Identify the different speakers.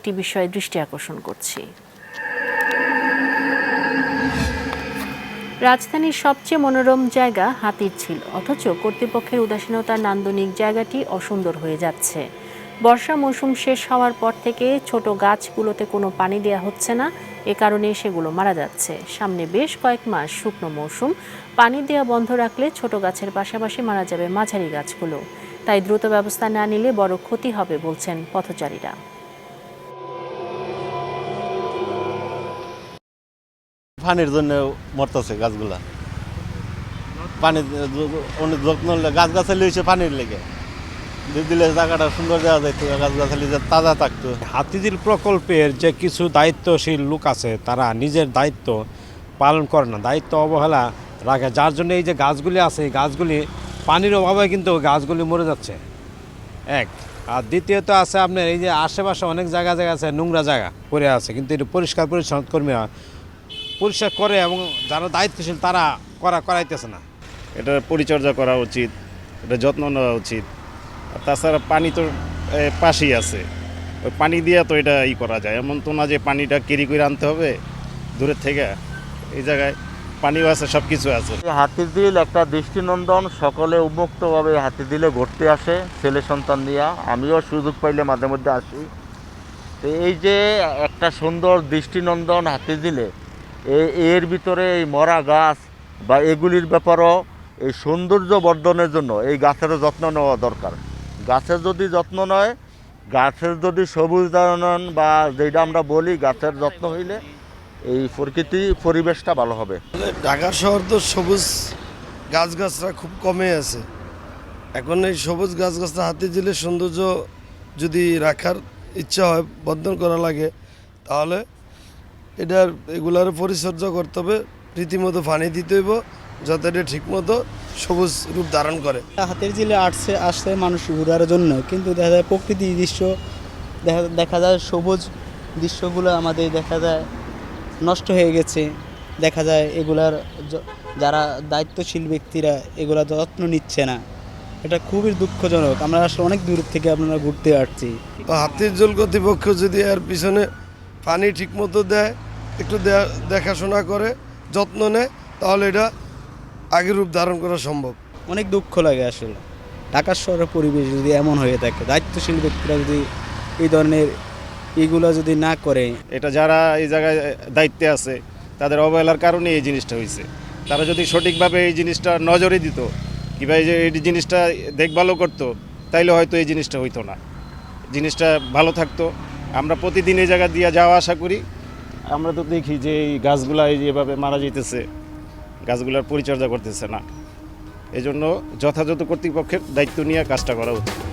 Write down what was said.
Speaker 1: একটি বিষয়ে দৃষ্টি আকর্ষণ করছি। রাজধানীর সবচেয়ে মনোরম জায়গা হাতির ছিল অথচ কর্তৃপক্ষের উদাসীনতার নান্দনিক জায়গাটি অসুন্দর হয়ে যাচ্ছে। বর্ষা মৌসুম শেষ হওয়ার পর থেকে ছোট গাছগুলোতে কোনো পানি দেওয়া হচ্ছে না, এ কারণে সেগুলো মারা যাচ্ছে। সামনে বেশ কয়েক মাস শুকনো মৌসুম, পানি দেওয়া বন্ধ রাখলে ছোট গাছের পাশাপাশি মারা যাবে মাঝারি গাছগুলো। তাই দ্রুত ব্যবস্থা না নিলে বড় ক্ষতি হবে বলছেন পথচারীরা।
Speaker 2: পানির জন্য মরতেছে গাছগুলা। পানি যত্ন গাছ গাছালি হয়েছে পানির লেগে। দিলে জায়গাটা সুন্দর দেওয়া যাইতো গাছ গাছালি তাজা থাকতো।
Speaker 3: হাতিঝিল প্রকল্পের যে কিছু দায়িত্বশীল লোক আছে, তারা নিজের দায়িত্ব পালন করে না। দায়িত্ব অবহেলা রাখে। যার জন্য এই যে গাছগুলি আছে, এই গাছগুলি পানির অভাবে কিন্তু গাছগুলি মরে যাচ্ছে। এক। আর দ্বিতীয়ত আছে আপনার এই যে আশেপাশে অনেক জায়গা জায়গা আছে, নোংরা জায়গা পড়ে আছে। কিন্তু এটা পরিষ্কার পরিচ্ছন্ন কর্মীরা পরিষ্কার করে এবং যারা দায়িত্বশীল তারা করা করাইতেছে না।
Speaker 4: এটা পরিচর্যা করা উচিত এটা যত্ন নেওয়া উচিত। আর তাছাড়া পানি তো পাশেই আছে। ওই পানি দিয়ে তো এটা ই করা যায়। এমন তো না যে পানিটা কেরি করে আনতে হবে দূরের থেকে। এই জায়গায় পানিও আছে সব কিছু আছে
Speaker 5: হাতিঝিল একটা দৃষ্টিনন্দন সকলে উন্মুক্তভাবে হাতিঝিলে ঘুরতে আসে ছেলে সন্তান নিয়ে। আমিও সুযোগ পাইলে মাঝে মধ্যে আসি। তো এই যে একটা সুন্দর দৃষ্টিনন্দন হাতিঝিলে এ- এর ভিতরে এই মরা গাছ বা এগুলির ব্যাপারও এই সৌন্দর্য বর্ধনের জন্য এই গাছেরও যত্ন নেওয়া দরকার। গাছের যদি যত্ন নয় গাছের যদি সবুজ সবুজায়ন বা যেটা আমরা বলি গাছের যত্ন হইলে এই প্রকৃতি পরিবেশটা ভালো হবে।
Speaker 6: ঢাকা শহর তো সবুজ গাছগাছরা খুব কমে আছে। এখন এই সবুজ গাছগাছরা হাতে দিলে সৌন্দর্য যদি রাখার ইচ্ছা হয়, বর্ধন করা লাগে, তাহলে এটার এগুলার পরিচর্যা করতে হবে রীতিমতো পানি দিতে হইব যাতে এটা ঠিকমতো সবুজ রূপ ধারণ করে।
Speaker 7: হাতের জিলে আসছে আসছে মানুষ ঘোরার জন্য কিন্তু দেখা যায় প্রকৃতি দৃশ্য দেখা দেখা যায় সবুজ দৃশ্যগুলো আমাদের দেখা যায় নষ্ট হয়ে গেছে। দেখা যায় এগুলার যারা দায়িত্বশীল ব্যক্তিরা এগুলা যত্ন নিচ্ছে না। এটা খুবই দুঃখজনক। আমরা আসলে অনেক দূর থেকে আপনারা ঘুরতে আসছি।
Speaker 6: হাতির জল কর্তৃপক্ষ যদি এর পিছনে পানি ঠিকমতো দেয় একটু দে- দেখাশোনা করে যত্ন নেয় তাহলে এটা আগের রূপ ধারণ করা সম্ভব।
Speaker 7: অনেক দুঃখ লাগে আসলে। ঢাকার শহরের পরিবেশ যদি এমন হয়ে থাকে দায়িত্বশীল ব্যক্তিরা যদি এই ধরনের এগুলো যদি না করে
Speaker 4: এটা যারা এই জায়গায় দায়িত্বে আছে তাদের অবহেলার কারণে এই জিনিসটা হয়েছে। তারা যদি সঠিকভাবে এই জিনিসটা নজরে দিত কিংবা এই যে এই জিনিসটা দেখভালও করতো তাইলে হয়তো এই জিনিসটা হইতো না। জিনিসটা ভালো থাকতো। আমরা প্রতিদিন এই জায়গা দিয়ে যাওয়া আশা করি আমরা তো দেখি যে এই গাছগুলা যেভাবে মারা যেতেছে গাছগুলার পরিচর্যা করতেছে না। এজন্য যথাযথ কর্তৃপক্ষের দায়িত্ব নিয়ে কাজটা করা উচিত।